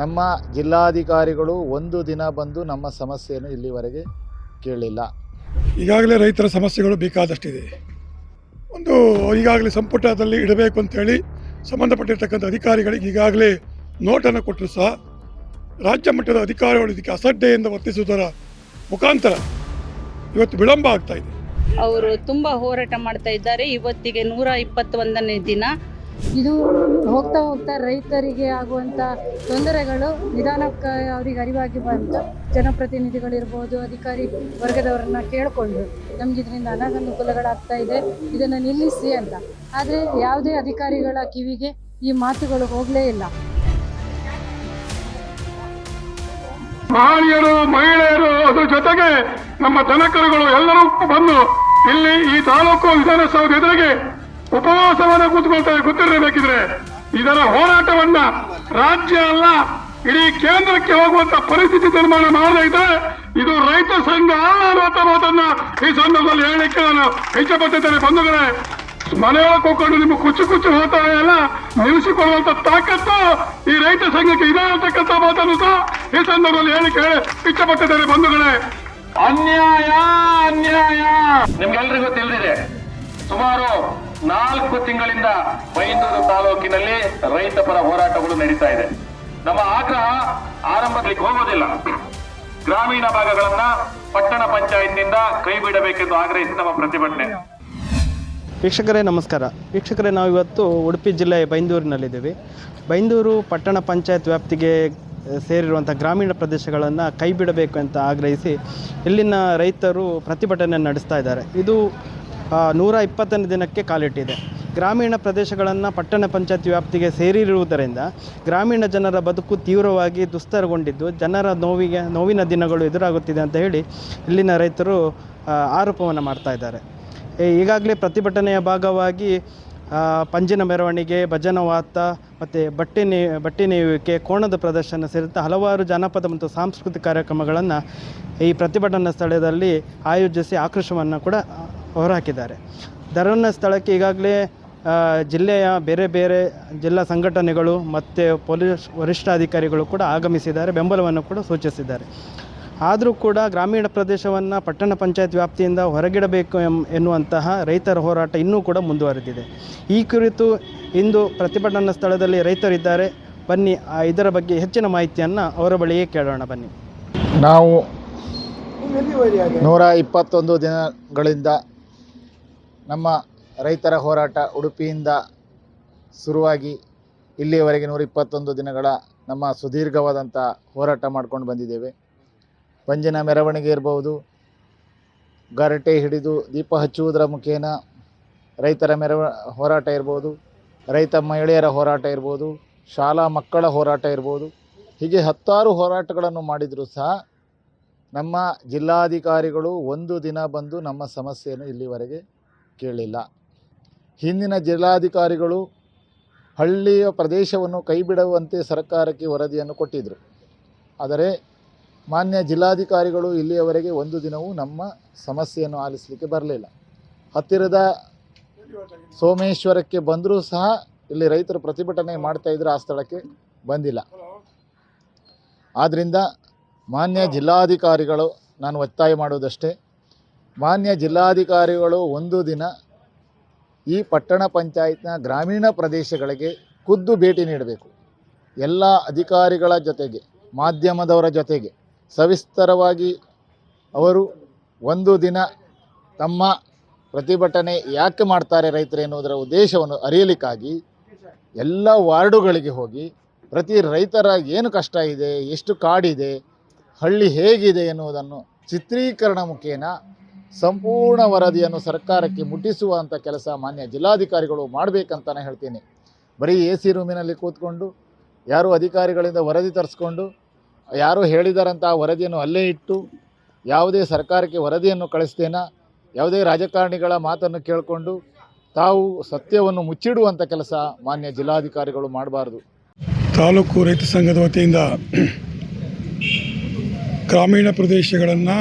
ನಮ್ಮ ಜಿಲ್ಲಾಧಿಕಾರಿಗಳು ಒಂದು ದಿನ ಬಂದು ನಮ್ಮ ಸಮಸ್ಯೆಯನ್ನು ಇಲ್ಲಿವರೆಗೆ ಕೇಳಿಲ್ಲ. ಈಗಾಗಲೇ ರೈತರ ಸಮಸ್ಯೆಗಳು ಬೇಕಾದಷ್ಟಿದೆ. ಒಂದು ಈಗಾಗಲೇ ಸಂಪುಟದಲ್ಲಿ ಇಡಬೇಕು ಅಂತೇಳಿ ಸಂಬಂಧಪಟ್ಟಿರ್ತಕ್ಕಂಥ ಅಧಿಕಾರಿಗಳಿಗೆ ಈಗಾಗಲೇ ನೋಟನ್ನು ಕೊಟ್ಟರು ಸಹ ರಾಜ್ಯ ಮಟ್ಟದ ಅಧಿಕಾರಿಗಳು ಇದಕ್ಕೆ ಅಸಡ್ಡೆಯಿಂದ ವರ್ತಿಸುವುದರ ಮುಖಾಂತರ ಇವತ್ತು ವಿಳಂಬ ಆಗ್ತಾ ಇದೆ. ಅವರು ತುಂಬಾ ಹೋರಾಟ ಮಾಡ್ತಾ ಇದ್ದಾರೆ. ಇವತ್ತಿಗೆ ನೂರ ಇಪ್ಪತ್ತೊಂದನೇ ದಿನ. ಇದು ಹೋಗ್ತಾ ಹೋಗ್ತಾ ರೈತರಿಗೆ ಆಗುವಂತ ತೊಂದರೆಗಳು ನಿಧಾನಕ್ಕೆ ಅವರಿಗೆ ಅರಿವಾಗಿ ಬಂತು. ಜನಪ್ರತಿನಿಧಿಗಳಿರ್ಬೋದು, ಅಧಿಕಾರಿ ವರ್ಗದವರನ್ನ ಕೇಳಿಕೊಂಡು ನಮ್ಗೆ ಇದರಿಂದ ಅನಾನುಕೂಲಗಳಾಗ್ತಾ ಇದೆ, ಇದನ್ನು ನಿಲ್ಲಿಸಿ ಅಂತ. ಆದರೆ ಯಾವುದೇ ಅಧಿಕಾರಿಗಳ ಕಿವಿಗೆ ಈ ಮಾತುಗಳು ಹೋಗಲೇ ಇಲ್ಲ. ಬಾಳಿಯರು ಮಹಿಳೆಯರು, ಅದ್ರ ಜೊತೆಗೆ ನಮ್ಮ ದನಕರುಗಳು ಎಲ್ಲರೂ ಬಂದು ಇಲ್ಲಿ ಈ ತಾಲೂಕು ವಿಧಾನಸೌಧ ಎದುರಿಗೆ ಉಪವಾಸವನ್ನ ಕೂತ್ಕೊಳ್ತಾರೆ ಗೊತ್ತಿರಬೇಕಿದ್ರೆ ಇದರ ಹೋರಾಟವನ್ನ ರಾಜ್ಯ ಅಲ್ಲ, ಇಡೀ ಕೇಂದ್ರಕ್ಕೆ ಹೋಗುವಂತ ಪರಿಸ್ಥಿತಿ ನಿರ್ಮಾಣ ಮಾಡದೇ ಇದ್ರೆ ಇದು ರೈತ ಸಂಘ ಅಲ್ಲ ಅನ್ನುವಂತ ಮಾತನ್ನ ಈ ಸಂದರ್ಭದಲ್ಲಿ ಹೇಳಲಿಕ್ಕೆ ನಾನು ಇಚ್ಛಪಟ್ಟಿದ್ದೇನೆ. ಬಂಧುಗಳೇ, ಮನೆಯೊಳಗೆ ಹೋಗ್ಕೊಂಡು ನಿಮ್ಮ ಕುಚ್ಚು ಕುಚ್ಚು ಹೋಗ್ತಾರೆ ಎಲ್ಲ ನಿಲ್ಲಿಸಿಕೊಳ್ಳುವಂತ ತಾಕತ್ತು ಈ ರೈತ ಸಂಘಕ್ಕೆ ಇದೆ ಅಂತಕ್ಕಂಥ ಮಾತನ್ನು ಸಹ ಈ ಸಂದರ್ಭದಲ್ಲಿ ಹೇಳಿಕೆ ಇಚ್ಛಪಟ್ಟಿದ್ದೇನೆ. ಬಂಧುಗಳೇ, ಅನ್ಯಾಯ ಅನ್ಯಾಯ. ನಿಮ್ಗೆಲ್ರಿಗೂ ತಿಳಿದಿದೆ, ಸುಮಾರು ನಾಲ್ಕು ತಿಂಗಳಿಂದ ಬೈಂದೂರು ತಾಲೂಕಿನಲ್ಲಿ ರೈತ ಪರ ಹೋರಾಟಗಳು ನಡೀತಾ ಇದೆ. ನಮ್ಮ ಆಗ್ರಹ ಆರಂಭದಲ್ಲಿ ಹೋಗೋದಿಲ್ಲ. ಗ್ರಾಮೀಣ ಭಾಗಗಳನ್ನ ಪಟ್ಟಣ ಪಂಚಾಯತ್ನಿಂದ ಕೈ ಬಿಡಬೇಕೆಂದು ಆಗ್ರಹಿಸಿ ನಮ್ಮ ಪ್ರತಿಭಟನೆ. ವೀಕ್ಷಕರೇ, ನಮಸ್ಕಾರ. ವೀಕ್ಷಕರೇ ನಾವು ಇವತ್ತು ಉಡುಪಿ ಜಿಲ್ಲೆ ಬೈಂದೂರಿನಲ್ಲಿದ್ದೀವಿ. ಬೈಂದೂರು ಪಟ್ಟಣ ಪಂಚಾಯತ್ ವ್ಯಾಪ್ತಿಗೆ ಸೇರಿರುವಂಥ ಗ್ರಾಮೀಣ ಪ್ರದೇಶಗಳನ್ನು ಕೈ ಬಿಡಬೇಕು ಅಂತ ಆಗ್ರಹಿಸಿ ಇಲ್ಲಿನ ರೈತರು ಪ್ರತಿಭಟನೆ ನಡೆಸ್ತಾ ಇದ್ದಾರೆ. ಇದು ನೂರ ಇಪ್ಪತ್ತನೇ ದಿನಕ್ಕೆ ಕಾಲಿಟ್ಟಿದೆ. ಗ್ರಾಮೀಣ ಪ್ರದೇಶಗಳನ್ನು ಪಟ್ಟಣ ಪಂಚಾಯತ್ ವ್ಯಾಪ್ತಿಗೆ ಸೇರಿರುವುದರಿಂದ ಗ್ರಾಮೀಣ ಜನರ ಬದುಕು ತೀವ್ರವಾಗಿ ದುಸ್ತರಗೊಂಡಿದ್ದು, ಜನರ ನೋವಿಗೆ, ನೋವಿನ ದಿನಗಳು ಎದುರಾಗುತ್ತಿದೆ ಅಂತ ಹೇಳಿ ಇಲ್ಲಿನ ರೈತರು ಆರೋಪವನ್ನು ಮಾಡ್ತಾ ಇದ್ದಾರೆ. ಈಗಾಗಲೇ ಪ್ರತಿಭಟನೆಯ ಭಾಗವಾಗಿ ಪಂಜಿನ ಮೆರವಣಿಗೆ ಭಜನವಾತ ಮತ್ತು ಬಟ್ಟೆ ನೇ, ಬಟ್ಟೆ ನೇಯುವಿಕೆ, ಕೋಣದ ಪ್ರದರ್ಶನ ಸೇರಿದಂತೆ ಹಲವಾರು ಜಾನಪದ ಮತ್ತು ಸಾಂಸ್ಕೃತಿಕ ಕಾರ್ಯಕ್ರಮಗಳನ್ನು ಈ ಪ್ರತಿಭಟನಾ ಸ್ಥಳದಲ್ಲಿ ಆಯೋಜಿಸಿ ಆಕ್ರೋಶವನ್ನು ಕೂಡ ಹೊರಹಾಕಿದ್ದಾರೆ. ಧರಣ ಸ್ಥಳಕ್ಕೆ ಈಗಾಗಲೇ ಜಿಲ್ಲೆಯ ಬೇರೆ ಬೇರೆ ಜಿಲ್ಲಾ ಸಂಘಟನೆಗಳು ಮತ್ತು ಪೊಲೀಸ್ ವರಿಷ್ಠಾಧಿಕಾರಿಗಳು ಕೂಡ ಆಗಮಿಸಿದ್ದಾರೆ, ಬೆಂಬಲವನ್ನು ಕೂಡ ಸೂಚಿಸಿದ್ದಾರೆ. ಆದರೂ ಕೂಡ ಗ್ರಾಮೀಣ ಪ್ರದೇಶವನ್ನು ಪಟ್ಟಣ ಪಂಚಾಯತ್ ವ್ಯಾಪ್ತಿಯಿಂದ ಹೊರಗಿಡಬೇಕು ಎನ್ನುವಂತಹ ರೈತರ ಹೋರಾಟ ಇನ್ನೂ ಕೂಡ ಮುಂದುವರೆದಿದೆ. ಈ ಕುರಿತು ಇಂದು ಪ್ರತಿಭಟನಾ ಸ್ಥಳದಲ್ಲಿ ರೈತರಿದ್ದಾರೆ. ಬನ್ನಿ ಇದರ ಬಗ್ಗೆ ಹೆಚ್ಚಿನ ಮಾಹಿತಿಯನ್ನು ಅವರ ಬಳಿಯೇ ಕೇಳೋಣ, ಬನ್ನಿ. ನಾವು ನೂರ ಇಪ್ಪತ್ತೊಂದು ದಿನಗಳಿಂದ ನಮ್ಮ ರೈತರ ಹೋರಾಟ ಉಡುಪಿಯಿಂದ ಶುರುವಾಗಿ ಇಲ್ಲಿಯವರೆಗೆ ನೂರ ಇಪ್ಪತ್ತೊಂದು ದಿನಗಳ ನಮ್ಮ ಸುದೀರ್ಘವಾದಂಥ ಹೋರಾಟ ಮಾಡ್ಕೊಂಡು ಬಂದಿದ್ದೇವೆ. ಪಂಜಿನ ಮೆರವಣಿಗೆ ಇರಬಹುದು ಗರಟೆ ಹಿಡಿದು ದೀಪ ಹಚ್ಚುವುದರ ಮುಖೇನ ರೈತರ ಮೆರವ, ಹೋರಾಟ ಇರ್ಬೋದು, ರೈತ ಮಹಿಳೆಯರ ಹೋರಾಟ ಇರ್ಬೋದು, ಶಾಲಾ ಮಕ್ಕಳ ಹೋರಾಟ ಇರ್ಬೋದು, ಹೀಗೆ ಹತ್ತಾರು ಹೋರಾಟಗಳನ್ನು ಮಾಡಿದರೂ ಸಹ ನಮ್ಮ ಜಿಲ್ಲಾಧಿಕಾರಿಗಳು ಒಂದು ದಿನ ಬಂದು ನಮ್ಮ ಸಮಸ್ಯೆಯನ್ನು ಇಲ್ಲಿವರೆಗೆ ಕೇಳಿಲ್ಲ ಹಿಂದಿನ ಜಿಲ್ಲಾಧಿಕಾರಿಗಳು ಹಳ್ಳಿಯ ಪ್ರದೇಶವನ್ನು ಕೈಬಿಡುವಂತೆ ಸರ್ಕಾರಕ್ಕೆ ವರದಿಯನ್ನು ಕೊಟ್ಟಿದ್ದರು ಆದರೆ ಮಾನ್ಯ ಜಿಲ್ಲಾಧಿಕಾರಿಗಳು ಇಲ್ಲಿಯವರೆಗೆ ಒಂದು ದಿನವೂ ನಮ್ಮ ಸಮಸ್ಯೆಯನ್ನು ಆಲಿಸಲಿಕ್ಕೆ ಬರಲಿಲ್ಲ. ಹತ್ತಿರದ ಸೋಮೇಶ್ವರಕ್ಕೆ ಬಂದರೂ ಸಹ ಇಲ್ಲಿ ರೈತರು ಪ್ರತಿಭಟನೆ ಮಾಡ್ತಾ ಇದ್ರು ಆ ಸ್ಥಳಕ್ಕೆ ಬಂದಿಲ್ಲ. ಆದ್ದರಿಂದ ಮಾನ್ಯ ಜಿಲ್ಲಾಧಿಕಾರಿಗಳು, ನಾನು ಒತ್ತಾಯ ಮಾಡುವುದಷ್ಟೇ ಮಾನ್ಯ ಜಿಲ್ಲಾಧಿಕಾರಿಗಳು ಒಂದು ದಿನ ಈ ಪಟ್ಟಣ ಪಂಚಾಯತ್ನ ಗ್ರಾಮೀಣ ಪ್ರದೇಶಗಳಿಗೆ ಖುದ್ದು ಭೇಟಿ ನೀಡಬೇಕು. ಎಲ್ಲ ಅಧಿಕಾರಿಗಳ ಜೊತೆಗೆ, ಮಾಧ್ಯಮದವರ ಜೊತೆಗೆ ಸವಿಸ್ತರವಾಗಿ ಅವರು ಒಂದು ದಿನ ತಮ್ಮ ಪ್ರತಿಭಟನೆ ಯಾಕೆ ಮಾಡ್ತಾರೆ ರೈತರು ಎನ್ನುವುದರ ಉದ್ದೇಶವನ್ನು ಅರಿಯಲಿಕ್ಕಾಗಿ ಎಲ್ಲ ವಾರ್ಡುಗಳಿಗೆ ಹೋಗಿ ಪ್ರತಿ ರೈತರ ಏನು ಕಷ್ಟ ಇದೆ, ಎಷ್ಟು ಕಾಡಿದೆ, ಹಳ್ಳಿ ಹೇಗಿದೆ ಎನ್ನುವುದನ್ನು ಚಿತ್ರೀಕರಣ ಮುಖೇನ ಸಂಪೂರ್ಣ ವರದಿಯನ್ನು ಸರ್ಕಾರಕ್ಕೆ ಮುಟ್ಟಿಸುವಂಥ ಕೆಲಸ ಮಾನ್ಯ ಜಿಲ್ಲಾಧಿಕಾರಿಗಳು ಮಾಡಬೇಕಂತಾನೆ ಹೇಳ್ತೀನಿ. ಬರೀ ಎ ಸಿ ರೂಮಿನಲ್ಲಿ ಕೂತ್ಕೊಂಡು, ಯಾರು ಅಧಿಕಾರಿಗಳಿಂದ ವರದಿ ತರಿಸ್ಕೊಂಡು, ಯಾರು ಹೇಳಿದಾರಂಥ ವರದಿಯನ್ನು ಅಲ್ಲೇ ಇಟ್ಟು, ಯಾವುದೇ ಸರ್ಕಾರಕ್ಕೆ ವರದಿಯನ್ನು ಕಳಿಸ್ತೇನ, ಯಾವುದೇ ರಾಜಕಾರಣಿಗಳ ಮಾತನ್ನು ಕೇಳಿಕೊಂಡು ತಾವು ಸತ್ಯವನ್ನು ಮುಚ್ಚಿಡುವಂಥ ಕೆಲಸ ಮಾನ್ಯ ಜಿಲ್ಲಾಧಿಕಾರಿಗಳು ಮಾಡಬಾರ್ದು. ತಾಲೂಕು ರೈತ ಸಂಘದ ವತಿಯಿಂದ ಗ್ರಾಮೀಣ ಪ್ರದೇಶಗಳನ್ನು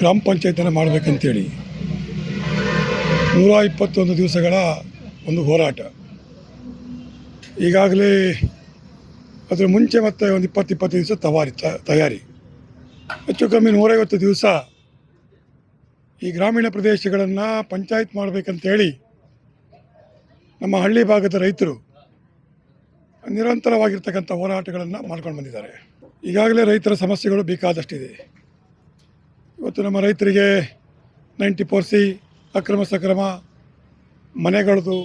ಗ್ರಾಮ ಪಂಚಾಯತನ್ನು ಮಾಡಬೇಕಂತೇಳಿ ನೂರ ಇಪ್ಪತ್ತೊಂದು ದಿವಸಗಳ ಒಂದು ಹೋರಾಟ. ಈಗಾಗಲೇ ಅದರ ಮುಂಚೆ ಮತ್ತೆ ಒಂದು ಇಪ್ಪತ್ತು ಇಪ್ಪತ್ತು ದಿವಸ ತವಾರಿ ತಯಾರಿ. ಹೆಚ್ಚು ಕಮ್ಮಿ ನೂರೈವತ್ತು ದಿವಸ ಈ ಗ್ರಾಮೀಣ ಪ್ರದೇಶಗಳನ್ನು ಪಂಚಾಯತ್ ಮಾಡಬೇಕಂತೇಳಿ ನಮ್ಮ ಹಳ್ಳಿ ಭಾಗದ ರೈತರು ನಿರಂತರವಾಗಿರ್ತಕ್ಕಂಥ ಹೋರಾಟಗಳನ್ನು ಮಾಡ್ಕೊಂಡು ಬಂದಿದ್ದಾರೆ. ಈಗಾಗಲೇ ರೈತರ ಸಮಸ್ಯೆಗಳು ಬೇಕಾದಷ್ಟಿದೆ. ಇವತ್ತು ನಮ್ಮ ರೈತರಿಗೆ ನೈಂಟಿ ಫೋರ್ ಸಿ ಅಕ್ರಮ ಸಕ್ರಮ ಮನೆಗಳದು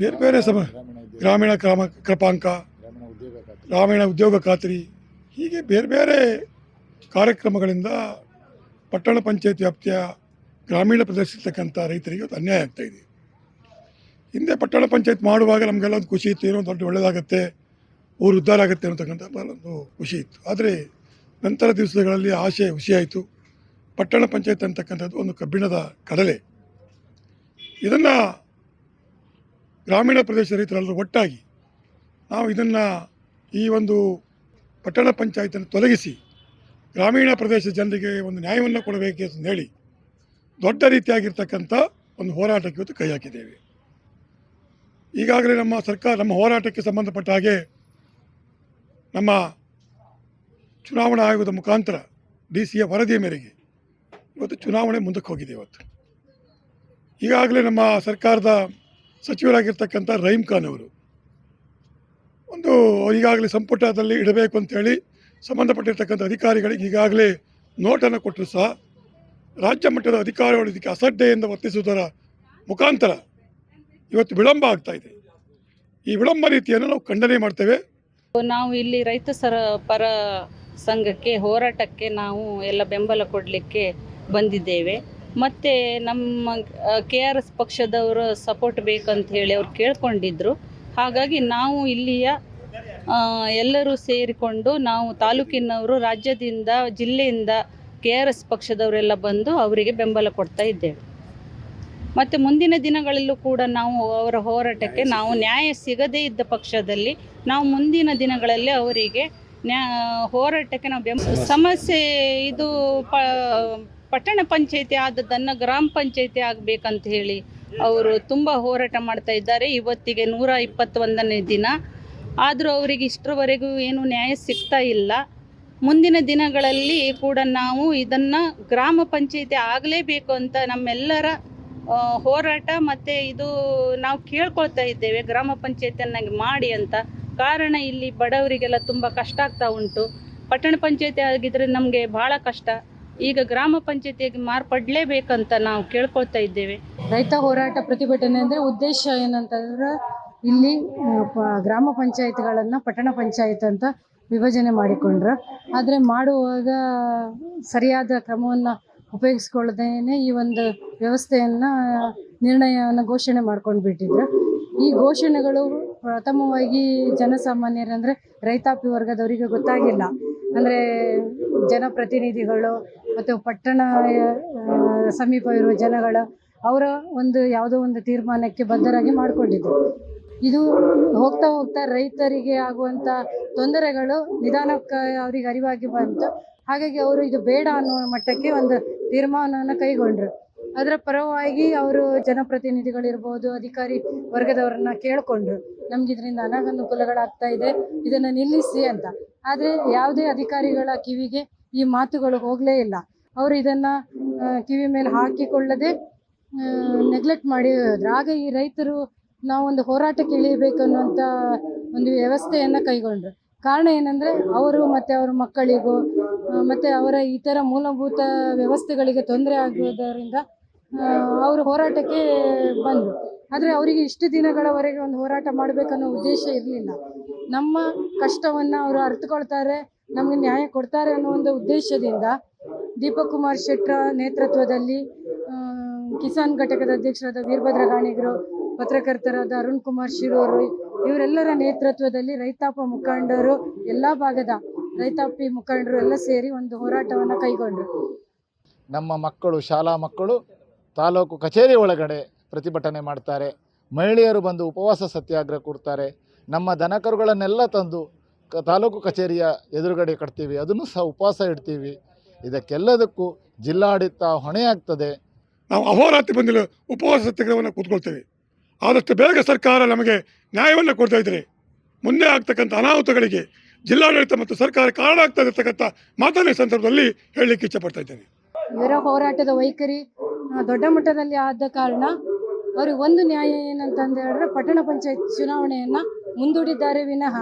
ಬೇರೆ ಬೇರೆ ಸಮ ಗ್ರಾಮೀಣ ಕ್ರಮ ಕ್ರಪಾಂಕ ಗ್ರಾಮೀಣ ಉದ್ಯೋಗ ಖಾತ್ರಿ, ಹೀಗೆ ಬೇರೆ ಬೇರೆ ಕಾರ್ಯಕ್ರಮಗಳಿಂದ ಪಟ್ಟಣ ಪಂಚಾಯತ್ ವ್ಯಾಪ್ತಿಯ ಗ್ರಾಮೀಣ ಪ್ರದೇಶದಲ್ಲಿರ್ತಕ್ಕಂಥ ರೈತರಿಗೆ ಇವತ್ತು ಅನ್ಯಾಯ ಆಗ್ತಾ ಇದೆ. ಹಿಂದೆ ಪಟ್ಟಣ ಪಂಚಾಯತ್ ಮಾಡುವಾಗ ನಮಗೆಲ್ಲ ಒಂದು ಖುಷಿ ಇತ್ತು, ಏನೋ ದೊಡ್ಡ ಒಳ್ಳೆಯದಾಗತ್ತೆ ಊರು ಉದ್ಧಾರ ಆಗುತ್ತೆ ಅನ್ನತಕ್ಕಂಥ ಒಂದು ಖುಷಿ ಇತ್ತು. ಆದರೆ ನಂತರ ದಿವಸಗಳಲ್ಲಿ ಆಶೆ ಹುಸಿಯಾಯಿತು ಪಟ್ಟಣ ಪಂಚಾಯತ್ ಅಂತಕ್ಕಂಥದ್ದು ಒಂದು ಕಬ್ಬಿಣದ ಕಡಲೆ. ಇದನ್ನು ಗ್ರಾಮೀಣ ಪ್ರದೇಶ ರೈತರೆಲ್ಲರೂ ಒಟ್ಟಾಗಿ ನಾವು ಇದನ್ನು ಈ ಒಂದು ಪಟ್ಟಣ ಪಂಚಾಯತನ್ನು ತೊಲಗಿಸಿ ಗ್ರಾಮೀಣ ಪ್ರದೇಶ ಜನರಿಗೆ ಒಂದು ನ್ಯಾಯವನ್ನು ಕೊಡಬೇಕು ಅಂತ ಹೇಳಿ ದೊಡ್ಡ ರೀತಿಯಾಗಿರ್ತಕ್ಕಂಥ ಒಂದು ಹೋರಾಟಕ್ಕೆ ಇವತ್ತು ಕೈ ಹಾಕಿದ್ದೇವೆ. ಈಗಾಗಲೇ ನಮ್ಮ ಸರ್ಕಾರ, ನಮ್ಮ ಹೋರಾಟಕ್ಕೆ ಸಂಬಂಧಪಟ್ಟ ಹಾಗೆ ನಮ್ಮ ಚುನಾವಣಾ ಆಯೋಗದ ಮುಖಾಂತರ ಡಿ ಸಿಯ ವರದಿಯ ಮೇರೆಗೆ ಇವತ್ತು ಚುನಾವಣೆ ಮುಂದಕ್ಕೆ ಹೋಗಿದೆ ಇವತ್ತು. ಈಗಾಗಲೇ ನಮ್ಮ ಸರ್ಕಾರದ ಸಚಿವರಾಗಿರ್ತಕ್ಕಂಥ ರಹೀಮ್ ಖಾನ್ ಅವರು ಒಂದು ಈಗಾಗಲೇ ಸಂಪುಟದಲ್ಲಿ ಇಡಬೇಕು ಅಂತೇಳಿ ಸಂಬಂಧಪಟ್ಟಿರ್ತಕ್ಕಂಥ ಅಧಿಕಾರಿಗಳಿಗೆ ಈಗಾಗಲೇ ನೋಟನ್ನು ಕೊಟ್ಟರು ಸಹ. ರಾಜ್ಯ ಮಟ್ಟದ ಅಧಿಕಾರಿಗಳು ಇದಕ್ಕೆ ಅಸಡ್ಡೆಯಿಂದ ವರ್ತಿಸುವುದರ ಮುಖಾಂತರ ಇವತ್ತು ವಿಳಂಬ ಆಗ್ತಾ ಇದೆ. ಈ ವಿಳಂಬ ರೀತಿಯನ್ನು ನಾವು ಖಂಡನೆ ಮಾಡ್ತೇವೆ. ನಾವು ಇಲ್ಲಿ ರೈತ ಸರ ಪರ ಸಂಘಕ್ಕೆ ಹೋರಾಟಕ್ಕೆ ನಾವು ಎಲ್ಲ ಬೆಂಬಲ ಕೊಡಲಿಕ್ಕೆ ಬಂದಿದ್ದೇವೆ. ಮತ್ತು ನಮ್ಮ ಕೆ ಆರ್ ಎಸ್ ಪಕ್ಷದವರ ಸಪೋರ್ಟ್ ಬೇಕಂತ ಹೇಳಿ ಅವ್ರು ಕೇಳ್ಕೊಂಡಿದ್ರು. ಹಾಗಾಗಿ ನಾವು ಇಲ್ಲಿಯ ಎಲ್ಲರೂ ಸೇರಿಕೊಂಡು ನಾವು ತಾಲೂಕಿನವರು ರಾಜ್ಯದಿಂದ ಜಿಲ್ಲೆಯಿಂದ ಕೆ ಆರ್ ಎಸ್ ಪಕ್ಷದವರೆಲ್ಲ ಬಂದು ಅವರಿಗೆ ಬೆಂಬಲ ಕೊಡ್ತಾ ಇದ್ದೇವೆ. ಮತ್ತು ಮುಂದಿನ ದಿನಗಳಲ್ಲೂ ಕೂಡ ನಾವು ಅವರ ಹೋರಾಟಕ್ಕೆ ನಾವು ನ್ಯಾಯ ಸಿಗದೇ ಇದ್ದ ಪಕ್ಷದಲ್ಲಿ ನಾವು ಮುಂದಿನ ದಿನಗಳಲ್ಲಿ ಅವರಿಗೆ ನ್ಯಾ ಹೋರಾಟಕ್ಕೆ ನಾವು ಬೆಂಬ ಸಮಸ್ಯೆ ಇದು ಪ ಪಟ್ಟಣ ಪಂಚಾಯತಿ ಆದದ್ದನ್ನು ಗ್ರಾಮ ಪಂಚಾಯತಿ ಆಗಬೇಕಂತ ಹೇಳಿ ಅವರು ತುಂಬ ಹೋರಾಟ ಮಾಡ್ತಾ ಇದ್ದಾರೆ. ಇವತ್ತಿಗೆ ನೂರ ಇಪ್ಪತ್ತೊಂದನೇ ದಿನ. ಆದರೂ ಅವರಿಗೆ ಇಷ್ಟರವರೆಗೂ ಏನು ನ್ಯಾಯ ಸಿಗ್ತಾ ಇಲ್ಲ. ಮುಂದಿನ ದಿನಗಳಲ್ಲಿ ಕೂಡ ನಾವು ಇದನ್ನು ಗ್ರಾಮ ಪಂಚಾಯತಿ ಆಗಲೇಬೇಕು ಅಂತ ನಮ್ಮೆಲ್ಲರ ಹೋರಾಟ ಮತ್ತು ಇದು ನಾವು ಕೇಳ್ಕೊಳ್ತಾ ಇದ್ದೇವೆ. ಗ್ರಾಮ ಪಂಚಾಯತಿಯನ್ನಾಗಿ ಮಾಡಿ ಅಂತ. ಕಾರಣ ಇಲ್ಲಿ ಬಡವರಿಗೆಲ್ಲ ತುಂಬ ಕಷ್ಟ ಆಗ್ತಾ ಉಂಟು. ಪಟ್ಟಣ ಪಂಚಾಯತಿ ಆಗಿದ್ರೆ ನಮಗೆ ಭಾಳ ಕಷ್ಟ. ಈಗ ಗ್ರಾಮ ಪಂಚಾಯತಿಯಾಗಿ ಮಾರ್ಪಡಲೇಬೇಕಂತ ನಾವು ಕೇಳ್ಕೊಳ್ತಾ ಇದ್ದೇವೆ. ರೈತ ಹೋರಾಟ ಪ್ರತಿಭಟನೆ ಅಂದ್ರೆ ಉದ್ದೇಶ ಏನಂತಂದ್ರೆ ಇಲ್ಲಿ ಗ್ರಾಮ ಪಂಚಾಯತ್ಗಳನ್ನು ಪಟ್ಟಣ ಪಂಚಾಯತ್ ಅಂತ ವಿಭಜನೆ ಮಾಡಿಕೊಂಡ್ರು. ಆದರೆ ಮಾಡುವಾಗ ಸರಿಯಾದ ಕ್ರಮವನ್ನು ಉಪಯೋಗಿಸ್ಕೊಳ್ಳದೇನೆ ಈ ಒಂದು ವ್ಯವಸ್ಥೆಯನ್ನು ನಿರ್ಣಯವನ್ನು ಘೋಷಣೆ ಮಾಡ್ಕೊಂಡು ಬಿಟ್ಟಿದ್ರು ಈ ಘೋಷಣೆಗಳು ಪ್ರಥಮವಾಗಿ ಜನಸಾಮಾನ್ಯರಂದರೆ ರೈತಾಪಿ ವರ್ಗದವರಿಗೆ ಗೊತ್ತಾಗಿಲ್ಲ. ಅಂದರೆ ಜನಪ್ರತಿನಿಧಿಗಳು ಮತ್ತು ಪಟ್ಟಣ ಸಮೀಪ ಇರುವ ಜನಗಳ ಅವರ ಒಂದು ಯಾವುದೋ ಒಂದು ತೀರ್ಮಾನಕ್ಕೆ ಬದ್ಧರಾಗಿ ಮಾಡಿಕೊಂಡಿದ್ದು ಇದು ಹೋಗ್ತಾ ಹೋಗ್ತಾ ರೈತರಿಗೆ ಆಗುವಂಥ ತೊಂದರೆಗಳು ನಿಧಾನಕ್ಕೆ ಅವರಿಗೆ ಅರಿವಾಗಿ ಬಂತು. ಹಾಗಾಗಿ ಅವರು ಇದು ಬೇಡ ಅನ್ನೋ ಮಟ್ಟಕ್ಕೆ ಒಂದು ತೀರ್ಮಾನವನ್ನು ಕೈಗೊಂಡ್ರು. ಅದರ ಪರವಾಗಿ ಅವರು ಜನಪ್ರತಿನಿಧಿಗಳಿರ್ಬೋದು, ಅಧಿಕಾರಿ ವರ್ಗದವರನ್ನ ಕೇಳಿಕೊಂಡ್ರು. ನಮ್ಗೆ ಇದರಿಂದ ಅನಾನುಕೂಲಗಳಾಗ್ತಾ ಇದೆ, ಇದನ್ನ ನಿಲ್ಲಿಸಿ ಅಂತ. ಆದರೆ ಯಾವುದೇ ಅಧಿಕಾರಿಗಳ ಕಿವಿಗೆ ಈ ಮಾತುಗಳು ಹೋಗಲೇ ಇಲ್ಲ. ಅವರು ಇದನ್ನ ಕಿವಿ ಮೇಲೆ ಹಾಕಿಕೊಳ್ಳದೆ ನೆಗ್ಲೆಕ್ಟ್ ಮಾಡಿ ಹೋದ್ರು ಆಗ ಈ ರೈತರು ನಾವೊಂದು ಹೋರಾಟಕ್ಕೆ ಇಳಿಯಬೇಕು ಅನ್ನುವಂಥ ಒಂದು ವ್ಯವಸ್ಥೆಯನ್ನು ಕೈಗೊಂಡ್ರು. ಕಾರಣ ಏನಂದರೆ, ಅವರು ಮತ್ತು ಅವರ ಮಕ್ಕಳಿಗೂ ಮತ್ತು ಅವರ ಇತರ ಮೂಲಭೂತ ವ್ಯವಸ್ಥೆಗಳಿಗೆ ತೊಂದರೆ ಆಗುವುದರಿಂದ ಅವರು ಹೋರಾಟಕ್ಕೆ ಬಂದರು. ಆದರೆ ಅವರಿಗೆ ಇಷ್ಟು ದಿನಗಳವರೆಗೆ ಒಂದು ಹೋರಾಟ ಮಾಡಬೇಕನ್ನೋ ಉದ್ದೇಶ ಇರಲಿಲ್ಲ. ನಮ್ಮ ಕಷ್ಟವನ್ನು ಅವರು ಅರ್ಥಕೊಳ್ತಾರೆ ನಮಗೆ ನ್ಯಾಯ ಕೊಡ್ತಾರೆ ಅನ್ನೋ ಒಂದು ಉದ್ದೇಶದಿಂದ ದೀಪಕ್ ಕುಮಾರ್ ಶೆಟ್ರ ನೇತೃತ್ವದಲ್ಲಿ ಕಿಸಾನ್ ಘಟಕದ ಅಧ್ಯಕ್ಷರಾದ ವೀರಭದ್ರ ಗಾಣಿಗರು ಪತ್ರಕರ್ತರಾದ ಅರುಣ್ ಕುಮಾರ್ ಶಿರೂರು, ಇವರೆಲ್ಲರ ನೇತೃತ್ವದಲ್ಲಿ ರೈತಾಪ ಮುಖಂಡರು ಎಲ್ಲ ಭಾಗದ ರೈತಾಪಿ ಮುಖಂಡರು ಎಲ್ಲ ಸೇರಿ ಒಂದು ಹೋರಾಟವನ್ನು ಕೈಗೊಂಡರು. ನಮ್ಮ ಮಕ್ಕಳು ಶಾಲಾ ಮಕ್ಕಳು ತಾಲೂಕು ಕಚೇರಿ ಒಳಗಡೆ ಪ್ರತಿಭಟನೆ ಮಾಡ್ತಾರೆ. ಮಹಿಳೆಯರು ಬಂದು ಉಪವಾಸ ಸತ್ಯಾಗ್ರಹ ಕೊಡ್ತಾರೆ. ನಮ್ಮ ದನಕರುಗಳನ್ನೆಲ್ಲ ತಂದು ಕ ತಾಲೂಕು ಕಚೇರಿಯ ಎದುರುಗಡೆ ಕಟ್ತೀವಿ. ಅದನ್ನು ಸಹ ಉಪವಾಸ ಇಡ್ತೀವಿ. ಇದಕ್ಕೆಲ್ಲದಕ್ಕೂ ಜಿಲ್ಲಾಡಳಿತ ಹೊಣೆಯಾಗ್ತದೆ. ನಾವು ಅಹೋರಾತ್ರಿ ಬಂದಿಲ್ಲ ಉಪವಾಸ ಸತ್ಯಾಗ್ರಹವನ್ನು ಕೂತ್ಕೊಳ್ತೇವೆ. ಆದಷ್ಟು ಬೇಗ ಸರ್ಕಾರ ನಮಗೆ ನ್ಯಾಯವನ್ನು ಕೊಡ್ತಾ ಇದ್ರೆ ಮುಂದೆ ಆಗ್ತಕ್ಕಂಥ ಅನಾಹುತಗಳಿಗೆ ಜಿಲ್ಲಾಡಳಿತ ಮತ್ತು ಸರ್ಕಾರ ಕಾರಣ ಆಗ್ತಾ ಇರತಕ್ಕಂಥ ಮಾತನ್ನ ಸಂದರ್ಭದಲ್ಲಿ ಹೇಳಲಿಕ್ಕೆ ಇಚ್ಛಪಡ್ತಾ ಇದ್ದೇನೆ. ಇವರ ಹೋರಾಟದ ವೈಖರಿ ದೊಡ್ಡ ಮಟ್ಟದಲ್ಲಿ ಆದ ಕಾರಣ ಅವರು ಒಂದು ನ್ಯಾಯ ಏನಂತಂದು ಹೇಳಿದ್ರೆ ಪಟ್ಟಣ ಪಂಚಾಯತ್ ಚುನಾವಣೆಯನ್ನ ಮುಂದೂಡಿದ್ದಾರೆ ವಿನಃ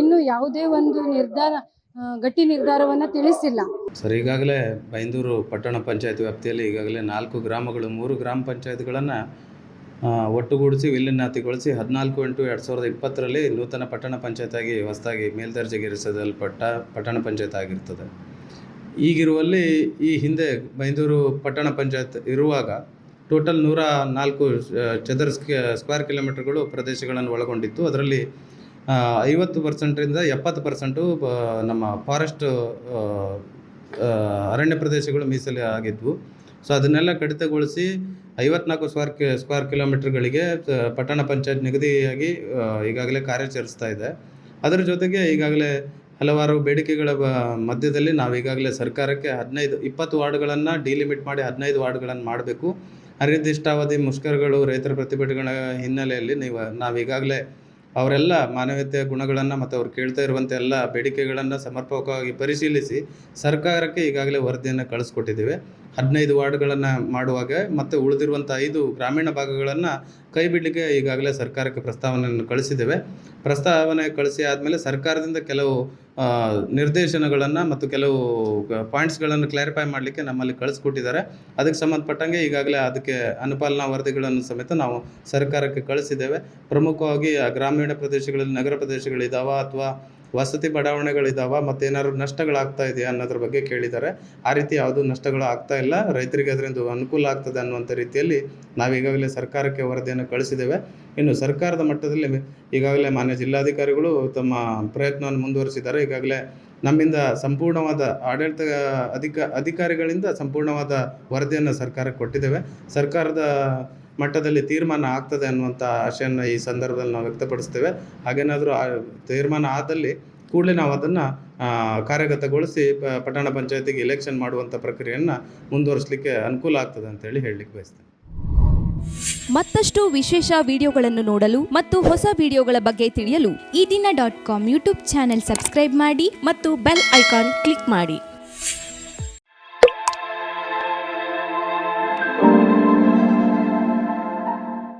ಇನ್ನು ಯಾವುದೇ ಒಂದು ನಿರ್ಧಾರ ಗಟ್ಟಿ ನಿರ್ಧಾರವನ್ನ ತಿಳಿಸಿಲ್ಲ. ಸರ್ ಈಗಾಗಲೇ ಬೈಂದೂರು ಪಟ್ಟಣ ಪಂಚಾಯತ್ ವ್ಯಾಪ್ತಿಯಲ್ಲಿ ಈಗಾಗಲೇ ನಾಲ್ಕು ಗ್ರಾಮಗಳು ಮೂರು ಗ್ರಾಮ ಪಂಚಾಯತ್ಗಳನ್ನು ಒಟ್ಟುಗೂಡಿಸಿ ವಿಲೀನಾತಿಗೊಳಿಸಿ ಹದಿನಾಲ್ಕು ಎಂಟು ಎರಡು ಸಾವಿರದ ಇಪ್ಪತ್ತರಲ್ಲಿ ನೂತನ ಪಟ್ಟಣ ಪಂಚಾಯತ್ ಆಗಿ ಹೊಸದಾಗಿ ಮೇಲ್ದರ್ಜೆಗೇರಿಸಲ್ಪಟ್ಟ ಪಟ್ಟಣ ಪಂಚಾಯತ್ ಆಗಿರ್ತದೆ. ಈಗಿರುವಲ್ಲಿ ಈ ಹಿಂದೆ ಬೈಂದೂರು ಪಟ್ಟಣ ಪಂಚಾಯತ್ ಇರುವಾಗ ಟೋಟಲ್ ನೂರ ನಾಲ್ಕು ಚದರ ಸ್ಕ್ವೇರ್ ಕಿಲೋಮೀಟರ್ಗಳು ಪ್ರದೇಶಗಳನ್ನು ಒಳಗೊಂಡಿತ್ತು. ಅದರಲ್ಲಿ ಐವತ್ತು ಪರ್ಸೆಂಟ್ರಿಂದ ಎಪ್ಪತ್ತು ಪರ್ಸೆಂಟು ನಮ್ಮ ಫಾರೆಸ್ಟ್ ಅರಣ್ಯ ಪ್ರದೇಶಗಳು ಮೀಸಲು ಆಗಿದ್ವು. ಸೊ, ಅದನ್ನೆಲ್ಲ ಕಡಿತಗೊಳಿಸಿ ಐವತ್ನಾಲ್ಕು ಸ್ಕ್ವೇರ್ ಕಿ ಸ್ಕ್ವೇರ್ ಕಿಲೋಮೀಟರ್ಗಳಿಗೆ ಪಟ್ಟಣ ಪಂಚಾಯತ್ ನಿಗದಿಯಾಗಿ ಈಗಾಗಲೇ ಕಾರ್ಯಾಚರಿಸ್ತಾ ಇದೆ. ಅದರ ಜೊತೆಗೆ ಈಗಾಗಲೇ ಹಲವಾರು ಬೇಡಿಕೆಗಳ ಮಧ್ಯದಲ್ಲಿ ನಾವು ಈಗಾಗಲೇ ಸರ್ಕಾರಕ್ಕೆ ಹದಿನೈದು, ಇಪ್ಪತ್ತು ವಾರ್ಡ್ಗಳನ್ನು ಡಿಲಿಮಿಟ್ ಮಾಡಿ ಹದಿನೈದು ವಾರ್ಡ್ಗಳನ್ನು ಮಾಡಬೇಕು. ಅನಿರ್ದಿಷ್ಟಾವಧಿ ಮುಷ್ಕರಗಳು ರೈತರ ಪ್ರತಿಭಟನೆಗಳ ಹಿನ್ನೆಲೆಯಲ್ಲಿ ನೀವು, ನಾವು ಈಗಾಗಲೇ ಅವರೆಲ್ಲ ಮಾನವೀಯತೆಯ ಗುಣಗಳನ್ನು ಮತ್ತು ಅವ್ರು ಕೇಳ್ತಾ ಇರುವಂಥ ಎಲ್ಲ ಬೇಡಿಕೆಗಳನ್ನು ಸಮರ್ಪಕವಾಗಿ ಪರಿಶೀಲಿಸಿ ಸರ್ಕಾರಕ್ಕೆ ಈಗಾಗಲೇ ವರದಿಯನ್ನು ಕಳಿಸ್ಕೊಟ್ಟಿದ್ದೇವೆ. ಹದಿನೈದು ವಾರ್ಡ್ಗಳನ್ನು ಮಾಡುವಾಗ ಮತ್ತು ಉಳಿದಿರುವಂಥ ಐದು ಗ್ರಾಮೀಣ ಭಾಗಗಳನ್ನು ಕೈ ಬಿಡಲಿಕ್ಕೆ ಈಗಾಗಲೇ ಸರ್ಕಾರಕ್ಕೆ ಪ್ರಸ್ತಾವನೆಯನ್ನು ಕಳಿಸಿದ್ದೇವೆ. ಪ್ರಸ್ತಾವನೆ ಕಳಿಸಿ ಆದಮೇಲೆ ಸರ್ಕಾರದಿಂದ ಕೆಲವು ನಿರ್ದೇಶನಗಳನ್ನು ಮತ್ತು ಕೆಲವು ಪಾಯಿಂಟ್ಸ್ಗಳನ್ನು ಕ್ಲಾರಿಫೈ ಮಾಡಲಿಕ್ಕೆ ನಮ್ಮಲ್ಲಿ ಕಳಿಸ್ಕೊಟ್ಟಿದ್ದಾರೆ. ಅದಕ್ಕೆ ಸಂಬಂಧಪಟ್ಟಂಗೆ ಈಗಾಗಲೇ ಅದಕ್ಕೆ ಅನುಪಾಲನಾ ವರದಿಗಳನ್ನು ಸಮೇತ ನಾವು ಸರ್ಕಾರಕ್ಕೆ ಕಳಿಸಿದ್ದೇವೆ. ಪ್ರಮುಖವಾಗಿ ಗ್ರಾಮೀಣ ಪ್ರದೇಶಗಳಲ್ಲಿ, ನಗರ ಪ್ರದೇಶಗಳಿದ್ದಾವಾ ಅಥವಾ ವಸತಿ ಬಡಾವಣೆಗಳಿದ್ದಾವೆ ಮತ್ತು ಏನಾದ್ರು ನಷ್ಟಗಳಾಗ್ತಾ ಇದೆಯಾ ಅನ್ನೋದ್ರ ಬಗ್ಗೆ ಕೇಳಿದ್ದಾರೆ. ಆ ರೀತಿ ಯಾವುದೂ ನಷ್ಟಗಳು ಆಗ್ತಾ ಇಲ್ಲ. ರೈತರಿಗೆ ಅದರಿಂದ ಅನುಕೂಲ ಆಗ್ತದೆ ಅನ್ನುವಂಥ ರೀತಿಯಲ್ಲಿ ನಾವು ಈಗಾಗಲೇ ಸರ್ಕಾರಕ್ಕೆ ವರದಿಯನ್ನು ಕಳಿಸಿದ್ದೇವೆ. ಇನ್ನು ಸರ್ಕಾರದ ಮಟ್ಟದಲ್ಲಿ ಈಗಾಗಲೇ ಮಾನ್ಯ ಜಿಲ್ಲಾಧಿಕಾರಿಗಳು ತಮ್ಮ ಪ್ರಯತ್ನವನ್ನು ಮುಂದುವರಿಸಿದ್ದಾರೆ. ಈಗಾಗಲೇ ನಮ್ಮಿಂದ ಸಂಪೂರ್ಣವಾದ ಆಡಳಿತ ಅಧಿಕ ಅಧಿಕಾರಿಗಳಿಂದ ಸಂಪೂರ್ಣವಾದ ವರದಿಯನ್ನು ಸರ್ಕಾರಕ್ಕೆ ಕೊಟ್ಟಿದ್ದೇವೆ. ಸರ್ಕಾರದ ಮಟ್ಟದಲ್ಲಿ ತೀರ್ಮಾನ ಆಗ್ತದೆ ಅನ್ನುವಂಥ ಆಶೆಯನ್ನು ಈ ಸಂದರ್ಭದಲ್ಲಿ ನಾವು ವ್ಯಕ್ತಪಡಿಸ್ತೇವೆ. ಹಾಗೇನಾದರೂ ತೀರ್ಮಾನ ಆದಲ್ಲಿ ಕೂಡಲೇ ನಾವು ಅದನ್ನು ಕಾರ್ಯಗತಗೊಳಿಸಿ ಪಟ್ಟಣ ಪಂಚಾಯತಿಗೆ ಎಲೆಕ್ಷನ್ ಮಾಡುವಂಥ ಪ್ರಕ್ರಿಯೆಯನ್ನು ಮುಂದುವರಿಸಲಿಕ್ಕೆ ಅನುಕೂಲ ಆಗ್ತದೆ ಅಂತೇಳಿ ಹೇಳಲಿಕ್ಕೆ ಬಯಸ್ತೇನೆ. ಮತ್ತಷ್ಟು ವಿಶೇಷ ವಿಡಿಯೋಗಳನ್ನು ನೋಡಲು ಮತ್ತು ಹೊಸ ವಿಡಿಯೋಗಳ ಬಗ್ಗೆ ತಿಳಿಯಲು Ee Dina dot com YouTube channel subscribe ಮಾಡಿ ಮತ್ತು ಬೆಲ್ ಐಕಾನ್ ಕ್ಲಿಕ್ ಮಾಡಿ.